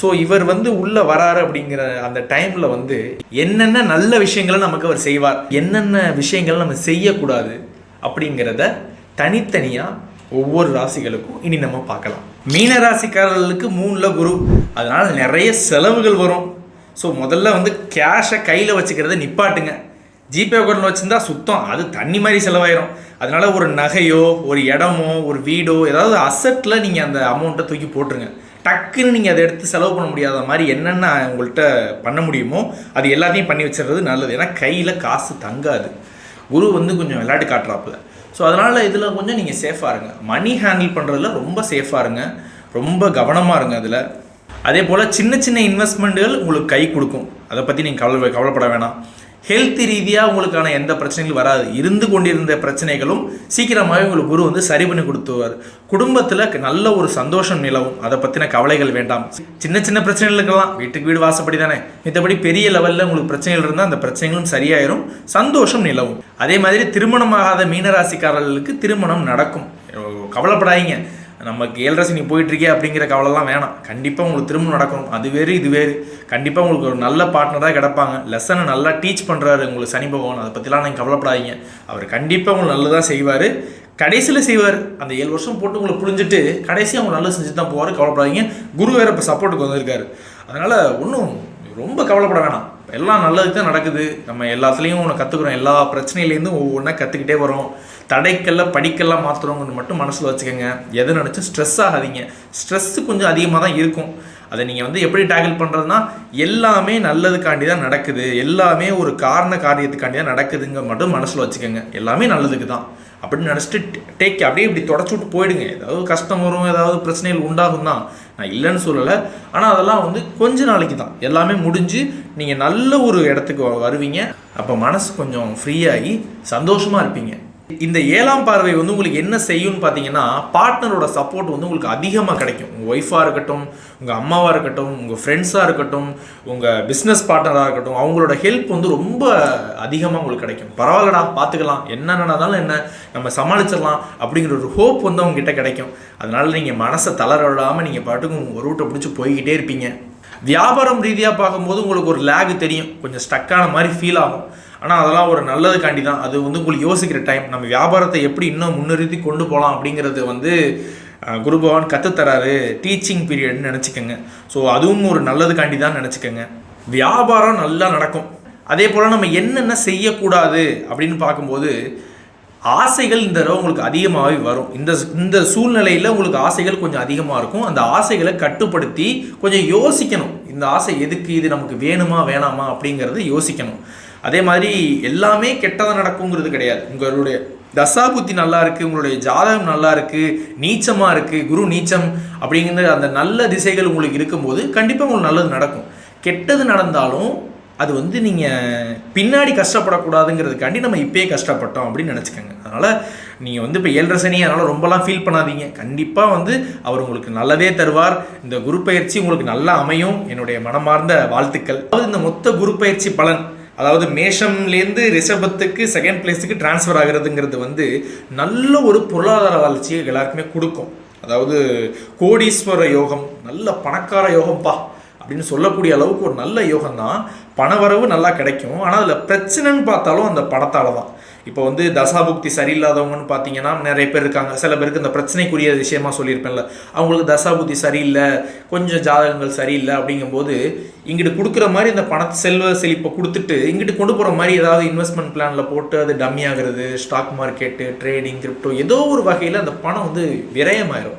So இவர் வந்து உள்ளே வராரு அப்படிங்கிற அந்த டைமில் வந்து என்னென்ன நல்ல விஷயங்களை நமக்கு அவர் செய்வார் என்னென்ன விஷயங்களை நம்ம செய்யக்கூடாது அப்படிங்கிறத தனித்தனியாக ஒவ்வொரு ராசிகளுக்கும் இனி நம்ம பார்க்கலாம். மீன ராசிக்காரர்களுக்கு மூணில் குரு. அதனால் நிறைய செலவுகள் வரும். ஸோ முதல்ல வந்து கேஷை கையில் வச்சுக்கிறத நிப்பாட்டுங்க. ஜிபே அக்கௌண்ட்டில் வச்சுருந்தா சுத்தம். அது தண்ணி மாதிரி செலவாயிரும். அதனால் ஒரு நகையோ ஒரு இடமோ ஒரு வீடோ ஏதாவது அசட்டில் நீங்கள் அந்த அமௌண்ட்டை தூக்கி போட்டுருங்க. டக்குன்னு நீங்கள் அதை எடுத்து செலவு பண்ண முடியாத மாதிரி என்னென்ன உங்கள்கிட்ட பண்ண முடியுமோ அது எல்லாத்தையும் பண்ணி வச்சிடுறது நல்லது. ஏன்னா கையில் காசு தங்காது. குரு வந்து கொஞ்சம் விளையாட்டு காட்டுறாப்புல. ஸோ அதனால் இதில் கொஞ்சம் நீங்கள் சேஃபாக இருங்க. மணி ஹேண்டில் பண்ணுறதுல ரொம்ப சேஃபாக இருங்க. ரொம்ப கவனமாக இருங்க அதில். அதே போல் சின்ன சின்ன இன்வெஸ்ட்மெண்ட்டுகள் உங்களுக்கு கை கொடுக்கும். அதை பற்றி நீங்கள் கவலை கவலைப்பட வேணாம். ஹெல்த் ரீதியாக உங்களுக்கான எந்த பிரச்சனைகளும் வராது. இருந்து கொண்டிருந்த பிரச்சனைகளும் சீக்கிரமாகவே உங்களுக்கு குரு வந்து சரி பண்ணி கொடுத்துருவார். குடும்பத்தில் நல்ல ஒரு சந்தோஷம் நிலவும். அதை பற்றின கவலைகள் வேண்டாம். சின்ன சின்ன பிரச்சனைகளுக்கெல்லாம் வீட்டுக்கு வீடு வாசப்படி தானே. மித்தபடி பெரிய லெவலில் உங்களுக்கு பிரச்சனைகள் இருந்தால் அந்த பிரச்சனைகளும் சரியாயிரும். சந்தோஷம் நிலவும். அதே மாதிரி திருமணமாகாத மீனராசிக்காரர்களுக்கு திருமணம் நடக்கும். கவலைப்படாதீங்க. நமக்கு ஏழரசி நீ போயிட்டுருக்கே அப்படிங்கிற கவலைலாம் வேணாம். கண்டிப்பாக உங்களுக்கு திரும்ப நடக்கணும். அது வேறு இது வேறு. கண்டிப்பாக உங்களுக்கு ஒரு நல்ல பார்ட்னராக கிடப்பாங்க. லெசனை நல்லா டீச் பண்ணுறாரு உங்களுக்கு சனி பகவான். அதை பற்றிலாம் நீங்கள் கவலைப்படாதீங்க. அவர் கண்டிப்பாக உங்களுக்கு நல்லதாக செய்வார். கடைசியில் செய்வார். அந்த ஏழு வருஷம் போட்டு உங்களை புரிஞ்சுட்டு கடைசியாக அவங்க நல்லது செஞ்சு தான் போவார். கவலைப்படாதீங்க. குரு வேறு இப்போ சப்போர்ட்டுக்கு வந்திருக்காரு. அதனால் ஒன்றும் ரொம்ப கவலைப்பட வேணாம். எல்லாம் நல்லதுக்கு தான் நடக்குது. நம்ம எல்லாத்துலேயும் ஒன்று கற்றுக்குறோம் எல்லா பிரச்சனையிலேருந்தும் ஒவ்வொன்றா கற்றுக்கிட்டே வரோம் தடைக்கல்ல படிக்கெல்லாம் மாற்றுறவங்கன்னு மட்டும் மனசில் வச்சுக்கோங்க. எதை நினச்சி ஸ்ட்ரெஸ் ஆகாதீங்க. ஸ்ட்ரெஸ்ஸு கொஞ்சம் அதிகமாக தான் இருக்கும். அதை நீங்கள் வந்து எப்படி டேக்கிள் பண்ணுறதுனா எல்லாமே நல்லதுக்காண்டி தான் நடக்குது. எல்லாமே ஒரு காரண காரியத்துக்காண்டி தான் நடக்குதுங்க மட்டும் மனசில் வச்சுக்கோங்க. எல்லாமே நல்லதுக்கு தான். அப்படின்னு நினச்சிட்டு டேக் அப்படியே இப்படி தொடச்சி விட்டு போயிடுங்க. ஏதாவது கஷ்டம் வரும் ஏதாவது பிரச்சனைகள் உண்டாகும் தான். நான் இல்லைன்னு சொல்லலை. ஆனால் அதெல்லாம் வந்து கொஞ்ச நாளைக்கு தான். எல்லாமே முடிஞ்சு நீங்கள் நல்ல ஒரு இடத்துக்கு வருவீங்க. அப்போ மனசு கொஞ்சம் ஃப்ரீயாகி சந்தோஷமாக இருப்பீங்க. இந்த ஏழாம் பார்வை வந்து உங்களுக்கு என்ன செய்யும்னு பார்த்தீங்கன்னா பார்ட்னரோட சப்போர்ட் வந்து உங்களுக்கு அதிகமாக கிடைக்கும். உங்கள் ஒய்ஃபாக இருக்கட்டும் உங்கள் அம்மாவாக இருக்கட்டும் உங்கள் ஃப்ரெண்ட்ஸாக இருக்கட்டும் உங்கள் பிஸ்னஸ் பார்ட்னராக இருக்கட்டும் அவங்களோட ஹெல்ப் வந்து ரொம்ப அதிகமாக உங்களுக்கு கிடைக்கும். பரவாயில்லடா பார்த்துக்கலாம். என்ன நடந்தாலும் என்ன நம்ம சமாளிச்சிடலாம் அப்படிங்கிற ஒரு ஹோப் வந்து அவங்ககிட்ட கிடைக்கும். அதனால நீங்கள் மனசை தளர விடாமல் நீங்கள் பாட்டுக்கும் ஒரு ரூட்டை பிடிச்சி போய்கிட்டே இருப்பீங்க. வியாபாரம் ரீதியாக பார்க்கும்போது உங்களுக்கு ஒரு லேக் தெரியும். கொஞ்சம் ஸ்டக்கான மாதிரி ஃபீல் ஆகும். ஆனால் அதெல்லாம் ஒரு நல்லதுக்காண்டி தான். அது வந்து உங்களுக்கு யோசிக்கிற டைம் நம்ம வியாபாரத்தை எப்படி இன்னும் முன்னிறுத்தி கொண்டு போகலாம் அப்படிங்கிறது வந்து குரு பகவான் கற்றுத்தராரு டீச்சிங் பீரியட்னு நினச்சிக்கோங்க. ஸோ அதுவும் ஒரு நல்லதுக்காண்டி தான் நினச்சிக்கோங்க. வியாபாரம் நல்லா நடக்கும். அதே போல் நம்ம என்னென்ன செய்யக்கூடாது அப்படின்னு பார்க்கும்போது ஆசைகள் இந்த தடவை உங்களுக்கு அதிகமாகவே வரும். இந்த இந்த சூழ்நிலையில் உங்களுக்கு ஆசைகள் கொஞ்சம் அதிகமாக இருக்கும். அந்த ஆசைகளை கட்டுப்படுத்தி கொஞ்சம் யோசிக்கணும். இந்த ஆசை எதுக்கு இது நமக்கு வேணுமா வேணாமா அப்படிங்கிறத யோசிக்கணும். அதே மாதிரி எல்லாமே கெட்டதாக நடக்குங்கிறது கிடையாது. உங்களுடைய தசாபுத்தி நல்லா இருக்குது உங்களுடைய ஜாதகம் நல்லா இருக்குது நீச்சமாக இருக்குது குரு நீச்சம் அப்படிங்கிற அந்த நல்ல திசைகள் உங்களுக்கு இருக்கும்போது கண்டிப்பாக உங்களுக்கு நல்லது நடக்கும். கெட்டது நடந்தாலும் அது வந்து நீங்கள் பின்னாடி கஷ்டப்படக்கூடாதுங்கிறதுக்காண்டி நம்ம இப்பயே கஷ்டப்பட்டோம் அப்படின்னு நினச்சிக்கோங்க. அதனால் நீங்கள் வந்து இப்போ ஏழரை சனி அதனால் ரொம்பலாம் ஃபீல் பண்ணாதீங்க. கண்டிப்பாக வந்து அவர் உங்களுக்கு நல்லதே தருவார். இந்த குரு பயிற்சி உங்களுக்கு நல்லா அமையும். என்னுடைய மனமார்ந்த வாழ்த்துக்கள். அதாவது இந்த மொத்த குரு பயிற்சி பலன் அதாவது மேஷம்லேருந்து ரிஷபத்துக்கு செகண்ட் பிளேஸுக்கு ட்ரான்ஸ்ஃபர் ஆகுறதுங்கிறது வந்து நல்ல ஒரு பொருளாதார வளர்ச்சியை எல்லாருக்குமே கொடுக்கும். அதாவது கோடீஸ்வர யோகம் நல்ல பணக்கார யோகம்ப்பா அப்படின்னு சொல்லக்கூடிய அளவுக்கு ஒரு நல்ல யோகம் தான் பணவரவு நல்லா கிடைக்கும். ஆனால் அதில் பிரச்சனைன்னு பார்த்தாலும் அந்த பணத்தால் தான் இப்போ வந்து தசாபுக்தி சரியில்லாதவங்கன்னு பார்த்தீங்கன்னா நிறைய பேர் இருக்காங்க. சில பேருக்கு இந்த பிரச்சனைக்குரிய விஷயமா சொல்லியிருப்பேன்ல. அவங்களுக்கு தசாபுக்தி சரியில்லை கொஞ்சம் ஜாதகங்கள் சரியில்லை அப்படிங்கும்போது இங்கிட்டு கொடுக்குற மாதிரி இந்த பணத்தை செல்வ செழிப்பை கொடுத்துட்டு இங்கிட்டு கொண்டு போகிற மாதிரி ஏதாவது இன்வெஸ்ட்மெண்ட் பிளானில் போட்டு அது டம்மி ஆகுறது ஸ்டாக் மார்க்கெட்டு ட்ரேடிங் கிரிப்டோ ஏதோ ஒரு வகையில் அந்த பணம் வந்து விரயமாயிரும்.